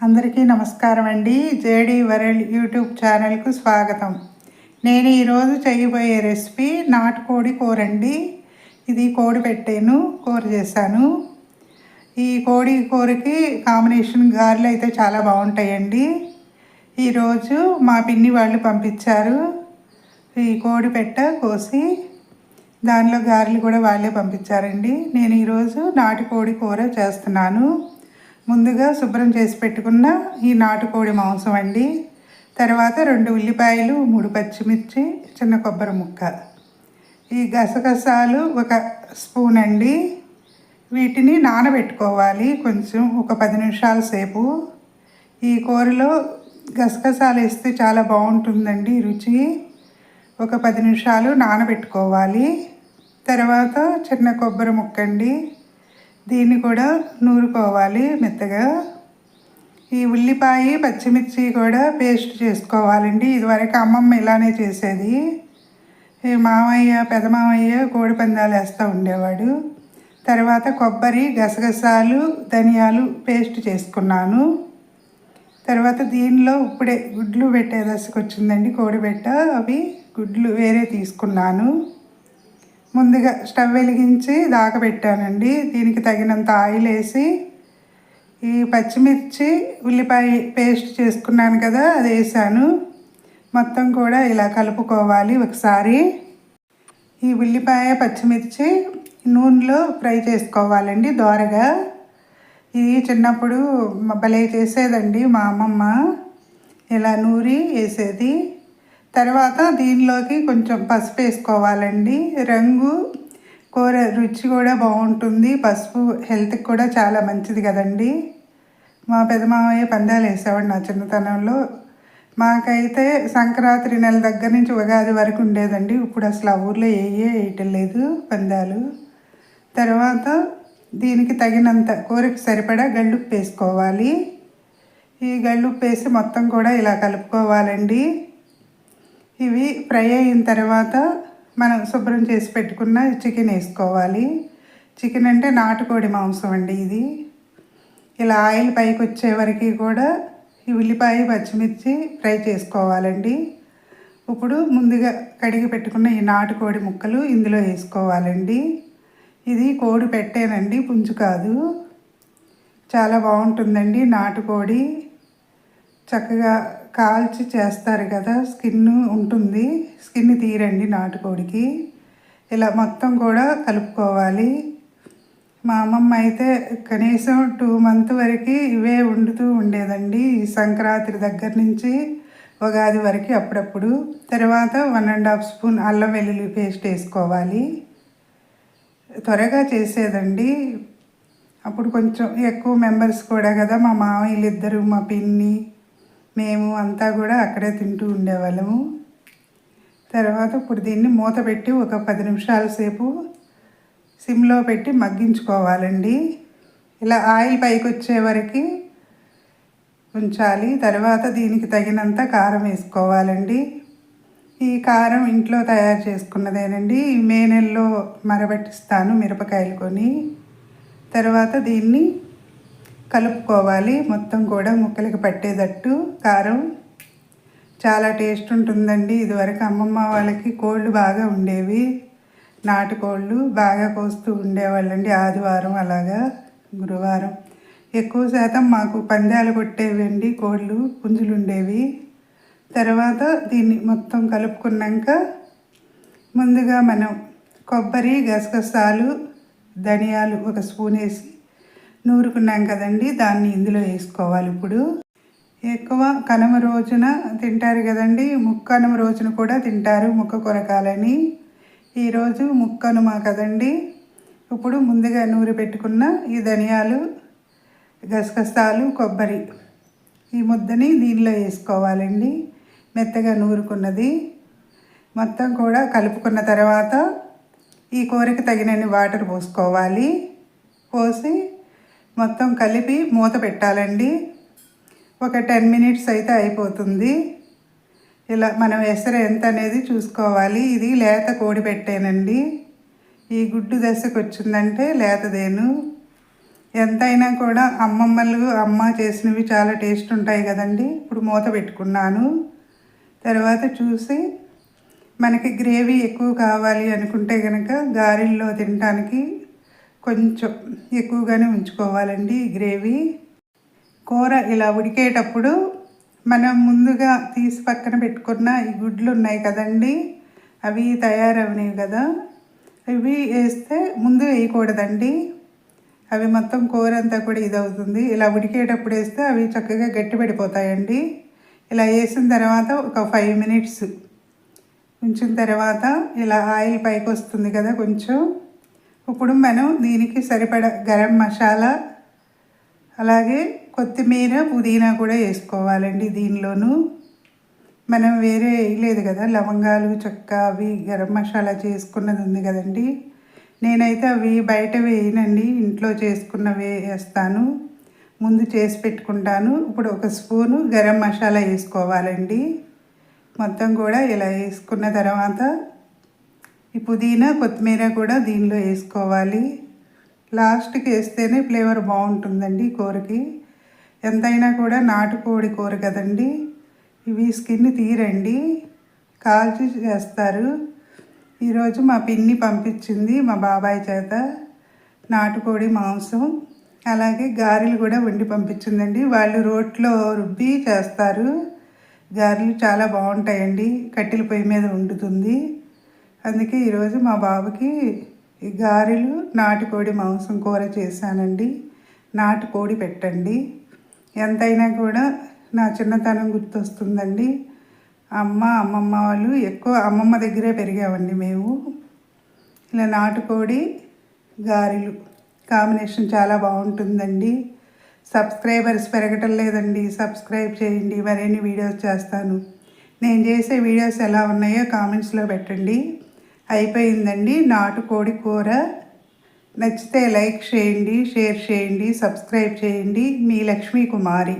అందరికీ నమస్కారం అండి. జేడీ వరల్డ్ యూట్యూబ్ ఛానల్కు స్వాగతం. నేను ఈరోజు చేయబోయే రెసిపీ నాటుకోడి కూర అండి. ఇది కోడి పెట్టాను కూర చేశాను. ఈ కోడి కూరకి కాంబినేషన్ గారెలు అయితే చాలా బాగుంటాయండి. ఈరోజు మా పిన్ని వాళ్ళు పంపించారు. ఈ కోడి పెట్ట కోసి దానిలో గారెలు కూడా వాళ్ళే పంపించారండి. నేను ఈరోజు నాటుకోడి కూర చేస్తున్నాను. ముందుగా శుభ్రం చేసి పెట్టుకున్న ఈ నాటుకోడి మాంసం అండి. తర్వాత రెండు ఉల్లిపాయలు మూడు పచ్చిమిర్చి చిన్న కొబ్బరి ముక్క. ఈ గసగసాలు ఒక స్పూన్ అండి. వీటిని నానబెట్టుకోవాలి కొంచెం ఒక పది నిమిషాల సేపు. ఈ కూరలో గసగసాలు వేస్తే చాలా బాగుంటుందండి రుచి. ఒక పది నిమిషాలు నానబెట్టుకోవాలి. తర్వాత చిన్న కొబ్బరి ముక్క అండి దీన్ని కూడా నూరుకోవాలి మెత్తగా. ఈ ఉల్లిపాయ పచ్చిమిర్చి కూడా పేస్ట్ చేసుకోవాలండి. ఇదివరకు అమ్మమ్మ ఇలానే చేసేది. ఈ మామయ్య పెదమామయ్య కోడి పందాలు వేస్తూ ఉండేవాడు. తర్వాత కొబ్బరి గసగసాలు ధనియాలు పేస్ట్ చేసుకున్నాను. తర్వాత దీనిలో ఇప్పుడే గుడ్లు పెట్టే దశకు వచ్చిందండి కోడిబెట్ట. అవి గుడ్లు వేరే తీసుకున్నాను. ముందుగా స్టవ్ వెలిగించి దాకబెట్టానండి దీనికి తగినంత ఆయిల్ వేసి ఈ పచ్చిమిర్చి ఉల్లిపాయ పేస్ట్ చేసుకున్నాను కదా అది వేసాను. మొత్తం కూడా ఇలా కలుపుకోవాలి ఒకసారి. ఈ ఉల్లిపాయ పచ్చిమిర్చి నూనెలో ఫ్రై చేసుకోవాలండి దోరగా. ఇది చిన్నప్పుడు భలే చేసేదండి మా అమ్మమ్మ. ఇలా నూరి వేసేది. తర్వాత దీనిలోకి కొంచెం పసుపు వేసుకోవాలండి. రంగు కూర రుచి కూడా బాగుంటుంది. పసుపు హెల్త్కి కూడా చాలా మంచిది కదండి. మా పెదమామయ్య పందాలు వేసేవాడు నా చిన్నతనంలో. మాకైతే సంక్రాంతి నెల దగ్గర నుంచి ఉగాది వరకు ఉండేదండి. ఇప్పుడు అసలు ఆ ఊర్లో ఏయే వేయటం లేదు పందాలు. తర్వాత దీనికి తగినంత కూరకి సరిపడా గళ్ళుప్పు వేసుకోవాలి. ఈ గళ్ళుప్పు వేసి మొత్తం కూడా ఇలా కలుపుకోవాలండి. ఇవి ఫ్రై అయిన తర్వాత మనం శుభ్రం చేసి పెట్టుకున్న చికెన్ వేసుకోవాలి. చికెన్ అంటే నాటుకోడి మాంసం అండి ఇది. ఇలా ఆయిల్ పైకి వచ్చే వరకు కూడా ఈ ఉల్లిపాయ పచ్చిమిర్చి ఫ్రై చేసుకోవాలండి. ఇప్పుడు ముందుగా కడిగి పెట్టుకున్న ఈ నాటుకోడి ముక్కలు ఇందులో వేసుకోవాలండి. ఇది కోడి పెట్టేనండి పుంజు కాదు. చాలా బాగుంటుందండి నాటుకోడి. చక్కగా కాల్చి చేస్తారు కదా స్కిన్ ఉంటుంది. స్కిన్ తీరండి నాటుకోడికి. ఇలా మొత్తం కూడా కలుపుకోవాలి. మా అమ్మమ్మ అయితే కనీసం టూ మంత్ వరకు ఇవే వండుతూ ఉండేదండి. ఈ సంక్రాంతి దగ్గర నుంచి ఉగాది వరకు అప్పుడప్పుడు. తర్వాత వన్ అండ్ హాఫ్ స్పూన్ అల్లం వెల్లుల్లి పేస్ట్ వేసుకోవాలి. త్వరగా చేసేదండి. అప్పుడు కొంచెం ఎక్కువ మెంబర్స్ కూడా కదా మా మామయ్యలు ఇద్దరు మా పిన్ని మేము అంతా కూడా అక్కడే తింటూ ఉండేవాళ్ళము. తర్వాత ఇప్పుడు దీన్ని మూత పెట్టి ఒక పది నిమిషాల సేపు సిమ్లో పెట్టి మగ్గించుకోవాలండి. ఇలా ఆయిల్ పైకి వచ్చే వరకు ఉంచాలి. తర్వాత దీనికి తగినంత కారం వేసుకోవాలండి. ఈ కారం ఇంట్లో తయారు చేసుకున్నదేనండి. మే నెలలో మరబెట్టిస్తాను మిరపకాయలు కొని. తర్వాత దీన్ని కలుపుకోవాలి. మొత్తం కూడా ముక్కలకి పట్టేటట్టు కారం చాలా టేస్ట్ ఉంటుందండి. ఇదివరకు అమ్మమ్మ వాళ్ళకి కోళ్ళు బాగా ఉండేవి. నాటుకోళ్ళు బాగా కోస్తూ ఉండేవాళ్ళండి ఆదివారం అలాగా గురువారం. ఎక్కువ శాతం మాకు పందాలు కొట్టేవండి కోళ్ళు పుంజులు ఉండేవి. తర్వాత దీన్ని మొత్తం కలుపుకున్నాక ముందుగా మనం కొబ్బరి గసగసాలు ధనియాలు ఒక స్పూన్ వేసి నూరుకున్నాం కదండి దాన్ని ఇందులో వేసుకోవాలి ఇప్పుడు. ఎక్కువ కనుమ రోజున తింటారు కదండి ముక్కనుమ రోజున కూడా తింటారు ముక్క కొరకాలని. ఈరోజు ముక్కనుమ కదండి. ఇప్పుడు ముందుగా నూరి పెట్టుకున్న ఈ ధనియాలు గసగసాలు కొబ్బరి ఈ ముద్దని దీనిలో వేసుకోవాలండి. మెత్తగా నూరుకున్నది. మొత్తం కూడా కలుపుకున్న తర్వాత ఈ కూరకి తగినన్ని వాటర్ పోసుకోవాలి. పోసి మొత్తం కలిపి మూత పెట్టాలండి. ఒక టెన్ మినిట్స్ అయితే అయిపోతుంది. ఇలా మనం ఎసరు ఎంత అనేది చూసుకోవాలి. ఇది లేత కోడి పెట్టానండి. ఈ గుడ్డు దశకు వచ్చిందంటే లేతదేను. ఎంతైనా కూడా అమ్మమ్మలు అమ్మ చేసినవి చాలా టేస్ట్ ఉంటాయి కదండి. ఇప్పుడు మూత పెట్టుకున్నాను. తర్వాత చూసి మనకి గ్రేవీ ఎక్కువ కావాలి అనుకుంటే కనుక గారెల్లో తినడానికి కొంచెం ఎక్కువగానే ఉంచుకోవాలండి గ్రేవీ. కూర ఇలా ఉడికేటప్పుడు మనం ముందుగా తీసి పక్కన పెట్టుకున్న ఈ గుడ్లు ఉన్నాయి కదండి అవి తయారవనివి కదా. ఇవి వేస్తే ముందు వేయకూడదండి. అవి మొత్తం కూర అంతా కూడా ఇదవుతుంది. ఇలా ఉడికేటప్పుడు వేస్తే అవి చక్కగా గట్టి పడిపోతాయండి. ఇలా వేసిన తర్వాత ఒక ఫైవ్ మినిట్స్ ఉంచిన తర్వాత ఇలా ఆయిల్ పైకి వస్తుంది కదా కొంచెం. ఇప్పుడు మనం దీనికి సరిపడ గరం మసాలా అలాగే కొత్తిమీర పుదీనా కూడా వేసుకోవాలండి దీనిలోనూ. మనం వేరే వేయలేదు కదా లవంగాలు చెక్క అవి గరం మసాలా చేసుకున్నది ఉంది కదండి. నేనైతే అవి బయట వేయనండి ఇంట్లో చేసుకున్నవే వేస్తాను. ముందు చేసి పెట్టుకుంటాను. ఇప్పుడు ఒక స్పూను గరం మసాలా వేసుకోవాలండి. మొత్తం కూడా ఇలా వేసుకున్న తర్వాత ఈ పుదీనా కొత్తిమీర కూడా దీనిలో వేసుకోవాలి. లాస్ట్కి వేస్తేనే ఫ్లేవర్ బాగుంటుందండి కూరకి. ఎంతైనా కూడా నాటుకోడి కూర కదండి. ఇవి స్కిన్ తీరండి. కాల్చి చేస్తారు. ఈరోజు మా పిన్ని పంపించింది మా బాబాయ్ చేత నాటుకోడి మాంసం. అలాగే గారెలు కూడా వండి పంపించిందండి. వాళ్ళు రోట్లో రుబ్బి చేస్తారు. గారెలు చాలా బాగుంటాయండి. కట్టెల పొయ్యి మీద వండుతుంది. అందుకే ఈరోజు మా బాబుకి గారెలు నాటుకోడి మాంసం కూర చేశానండి. నాటుకోడి పెట్టండి. ఎంతైనా కూడా నా చిన్నతనం గుర్తొస్తుందండి. అమ్మ అమ్మమ్మ వాళ్ళు ఎక్కువ అమ్మమ్మ దగ్గరే పెరిగామండి మేము. ఇలా నాటుకోడి గారెలు కాంబినేషన్ చాలా బాగుంటుందండి. సబ్స్క్రైబర్స్ పెరగటం లేదండి. సబ్స్క్రైబ్ చేయండి. మరిన్ని వీడియోస్ చేస్తాను. నేను చేసే వీడియోస్ ఎలా ఉన్నాయో కామెంట్స్లో పెట్టండి. అయిపోయిందండి. నాటుకోడి కూర. నచ్చితే లైక్ చేయండి షేర్ చేయండి సబ్స్క్రైబ్ చేయండి. మీ లక్ష్మీ కుమారి